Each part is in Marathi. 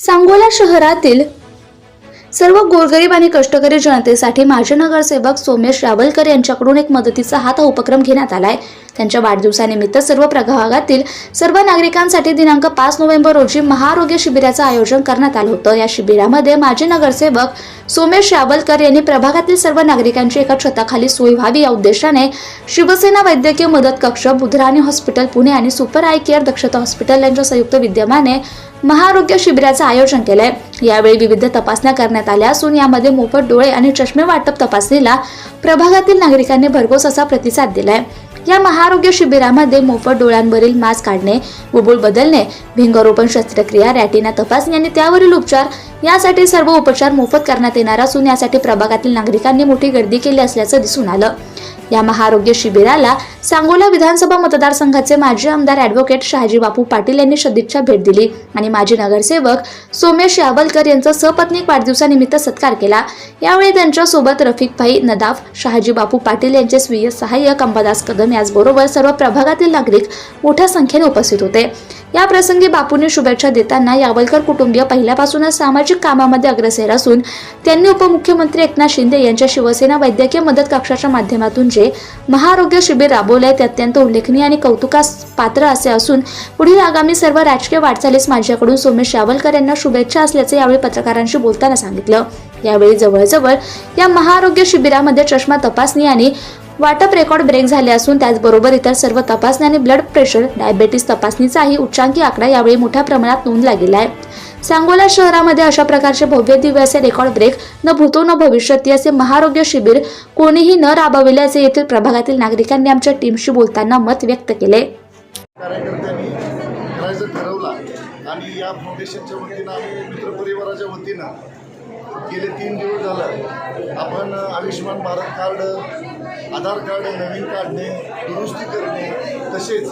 सांगोला शहरातील सर्व गोरगरीब आणि कष्टकरी जनतेसाठी माजी नगरसेवक सोमेश रावलकर यांच्याकडून एक मदतीचा हात हा उपक्रम घेण्यात आलाय. त्यांच्या वाढदिवसानिमित्त सर्व प्रभागातील सर्व नागरिकांसाठी दिनांक पाच नोव्हेंबर रोजी महाआरोग्य शिबिराचं आयोजन करण्यात आलं होतं. या शिबिरामध्ये माजी नगरसेवक सोमेश रावलकर यांनी प्रभागातील सर्व नागरिकांची एका छताखाली सोय व्हावी या उद्देशाने शिवसेना वैद्यकीय मदत कक्ष बुधराणी हॉस्पिटल पुणे आणि super eye care Dakshata hospital यांच्या संयुक्त विद्यमाने महाआरोग्य शिबिराचं आयोजन केलंय. यावेळी विविध तपासण्या करण्यात आल्या असून यामध्ये मोफत डोळे आणि चष्मे वाटप तपासणीला प्रभागातील नागरिकांनी भरघोस असा प्रतिसाद दिलाय. या महाआरोग्य शिबिरामध्ये मोफत डोळ्यांवरील मास्क काढणे बुबुळ बदलणे भिंगारोपण शस्त्रक्रिया रॅटिना तपासणी आणि त्यावरील उपचार यासाठी सर्व उपचार मोफत करण्यात येणार असून यासाठी प्रभागातील नागरिकांनी मोठी गर्दी केली असल्याचं दिसून आलं. या महाआरोग्य शिबिराला सांगोला विधानसभा मतदारसंघाचे माजी आमदार ॲडव्होकेट शहाजी बापू पाटील यांनी सदिच्छा भेट दिली आणि माजी नगरसेवक सोमेश यावलकर यांचा सपत्नीक वाढदिवसानिमित्त सत्कार केला. यावेळी त्यांच्यासोबत रफिक भाई नदाफ शहाजी बापू पाटील यांचे स्वीय सहाय्यक अंबादास कदम याचबरोबर सर्व प्रभागातील नागरिक मोठ्या संख्येने उपस्थित होते. या प्रसंगी बापूंनी शुभेच्छा देताना यावलकर कुटुंबीय पहिल्यापासूनच सामाजिक कामामध्ये अग्रसर असून त्यांनी उपमुख्यमंत्री एकनाथ शिंदे यांच्या शिवसेना वैद्यकीय मदत कक्षाच्या माध्यमातून जे महाआरोग्य शिबिर राबवले ते अत्यंत उल्लेखनीय आणि कौतुकास पात्र असे असून पुढील आगामी सर्व राजकीय वाटचालीस माझ्याकडून सोमेश यावलकर यांना शुभेच्छा असल्याचे यावेळी पत्रकारांशी बोलताना सांगितलं. यावेळी जवळजवळ या महाआरोग्य शिबिरामध्ये चष्मा तपासणी आणि वाटप रेकॉर्ड ब्रेक झाले असून त्याचबरोबर इतर सर्व तपासणी आणि ब्लड प्रेशर डायबेटीस तपासणीचाही उच्चांकी आकडा यावेळी मोठ्या प्रमाणात नोंदला गेला आहे. सांगोला शहरामध्ये अशा प्रकारचे भव्य दिव्य असे रेकॉर्ड ब्रेक न भूतो न भविष्यती असे महारोग्य शिबिर कोणीही न राबविले असे येथील प्रभागातील नागरिकांनी आमच्या टीमशी बोलताना मत व्यक्त केले. कार्यकर्त्यांनी करायचं आणि या फाउंडेशनच्या वतीनं आम्ही मित्रपरिवाराच्या वतीनं गेले तीन दिवस झालं. आपण आयुष्यमान भारत कार्ड आधार कार्ड नवीन काढणे दुरुस्ती करणे तसेच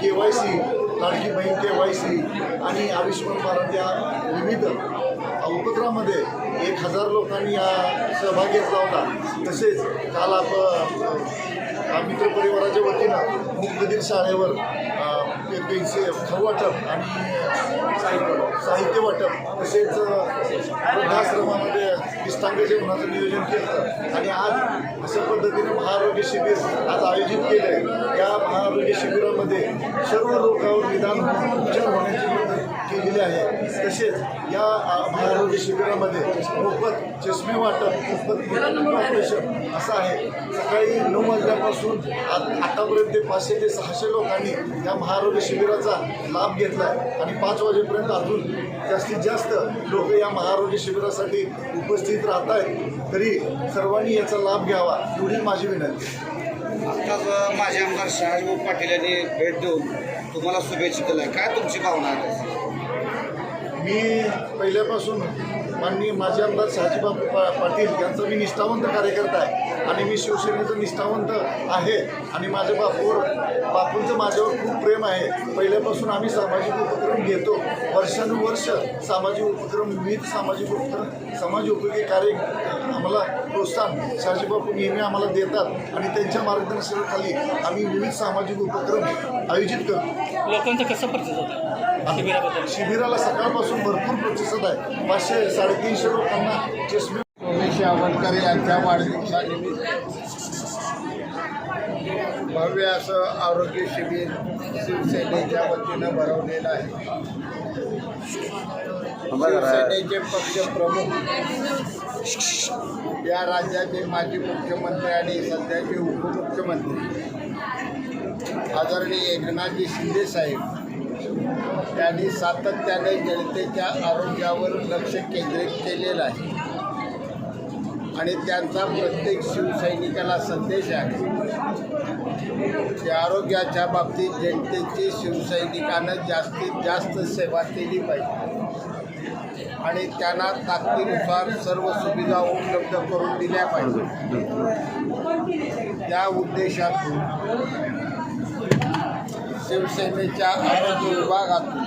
के वाय सी लाडकी बहीण के वाय सी आणि आयुष्यमान भारत या विविध उपक्रमामध्ये एक हजार लोकांनी या सहभाग घेतला होता. तसेच काल आप मित्रपरिवाराच्या वतीनं मुक्तदीर शाळेवर पेन्सिल खाऊ वाटप आणि साहित्य वाटप तसेच आश्रमामध्ये विस्तांग जेवणाचं नियोजन केलं. आणि आज अशा पद्धतीने महाआरोग्य शिबिर आज आयोजित केलं आहे. या महाआरोग्य शिबिरामध्ये सर्व रोगावर निदान उपचार होण्याची केलेली आहे. तसेच या आरोग्य शिबिरामध्ये मोफत चष्मे वाटप मोफत ऑपरेशन असं आहे. सकाळी नऊ वाजल्यापासून आ- आतापर्यंत ते पाचशे ते सहाशे लोकांनी या महाआरोग्य शिबिराचा लाभ घेतला आहे. आणि पाच वाजेपर्यंत अजून जास्तीत जास्त लोक या महाआरोग्य शिबिरासाठी उपस्थित राहत आहेत तरी सर्वांनी याचा लाभ घ्यावा एवढी माझी विनंती आत्ताच माझे आमदार शहाजीभाऊ पाटील यांनी भेट देऊन तुम्हाला शुभेच्छा दिल्या. काय तुमची भावना आहे? मी पहिल्यापासून माननीय माजी आमदार शहाजीबाबू पा पाटील यांचा मी निष्ठावंत कार्यकर्ता आहे. आणि मी शिवसेनेचं निष्ठावंत आहे. आणि माझ्या बापूवर बापूंचं माझ्यावर खूप प्रेम आहे. पहिल्यापासून आम्ही सामाजिक उपक्रम घेतो. वर्षानुवर्ष सामाजिक उपक्रम विविध सामाजिक उपक्रम समाज उपयोगी कार्य आम्हाला प्रोत्साहन शहाजीबापू नेहमी आम्हाला देतात. आणि त्यांच्या मार्गदर्शनाखाली आम्ही विविध सामाजिक उपक्रम आयोजित करतो. लोकांचा कसा प्रतिसाद शिबिराबद्दल. शिबिराला सकाळपासून भरपूर प्रतिसाद आहे. पाचशे साडेतीनशे लोकांना चष्मे. सोमेश यावलकर यांच्या वाढदिवसानिमित्त भव्य असं आरोग्य शिबिर शिवसेनेच्या वतीनं भरवलेलं आहे. शिवसेनेचे पक्षप्रमुख या राज्याचे माजी मुख्यमंत्री आणि सध्याचे उपमुख्यमंत्री आदरणीय एकनाथजी शिंदे साहेब. त्यांनी सातत्याने जनतेच्या आरोग्यावर लक्ष केंद्रित केलेलं आहे. आणि त्यांचा प्रत्येक शिवसैनिकाला संदेश आहे की आरोग्याच्या बाबतीत जनतेची शिवसैनिकानं जास्तीत जास्त सेवा केली पाहिजे. आणि त्यांना ताकदीनुसार सर्व सुविधा उपलब्ध करून दिल्या पाहिजे त्या उद्देशातून शिवसेनेच्या आरोग्य विभागातून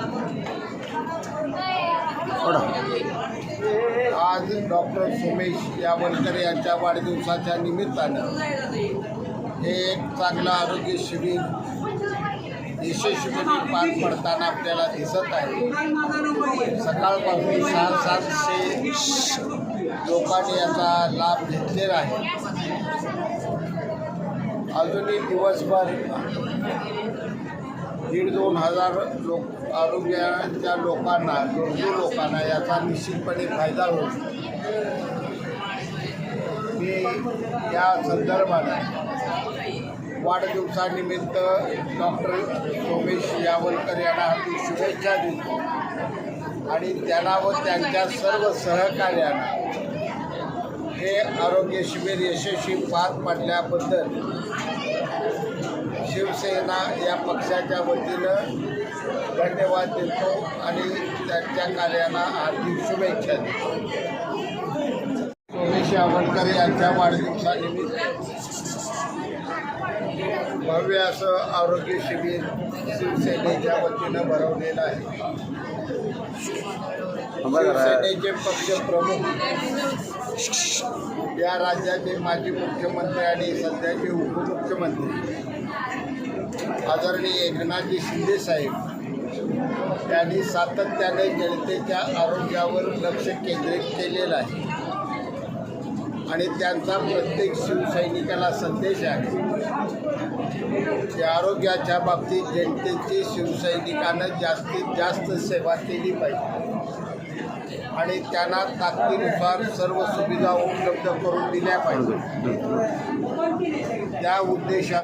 आज डॉक्टर सोमेश यावलकर यांच्या वाढदिवसाच्या निमित्तानं हे एक चांगलं आरोग्य शिबिर यशस्वीपणे पार पडताना आपल्याला दिसत आहे. सकाळपासून सहा सातशे लोकांनी याचा लाभ घेतलेला आहे. अजूनही दिवसभर दीड दोन हजार लोक आरोग्याच्या लोकांना गरजू लोकांना याचा निश्चितपणे फायदा होईल. मी या संदर्भात वाढदिवसानिमित्त डॉक्टर सोमेश यावलकर यांना हार्दिक शुभेच्छा देतो आणि त्यांना व त्यांच्या सर्व सहकार्यांना हे आरोग्य शिबिर यशस्वी पार पाडल्याबद्दल शिवसेना या पक्षाच्या वतीनं धन्यवाद देतो आणि त्यांच्या कार्याला हार्दिक शुभेच्छा देतो. सोमेश यावलकर यांच्या वाढदिवसानिमित्त भव्य असं आरोग्य शिबिर शिवसेनेच्या वतीनं भरवलेलं आहे. शिवसेनेचे पक्षप्रमुख या राज्याचे माजी मुख्यमंत्री आणि सध्याचे उपमुख्यमंत्री आदरणीय एकनाथजी शिंदे साहेब यांनी सातत्याने जनतेच्या आरोग्यावर लक्ष केंद्रित केलेलं आहे. आणि त्यांचा प्रत्येक शिवसैनिकाला संदेश आहे की आरोग्याच्या बाबतीत जनतेची शिवसैनिकानं जास्तीत जास्त सेवा केली पाहिजे. आणि त्यांना ताकदीनुसार सर्व सुविधा उपलब्ध करून दिल्या पाहिजे. त्या उद्देशात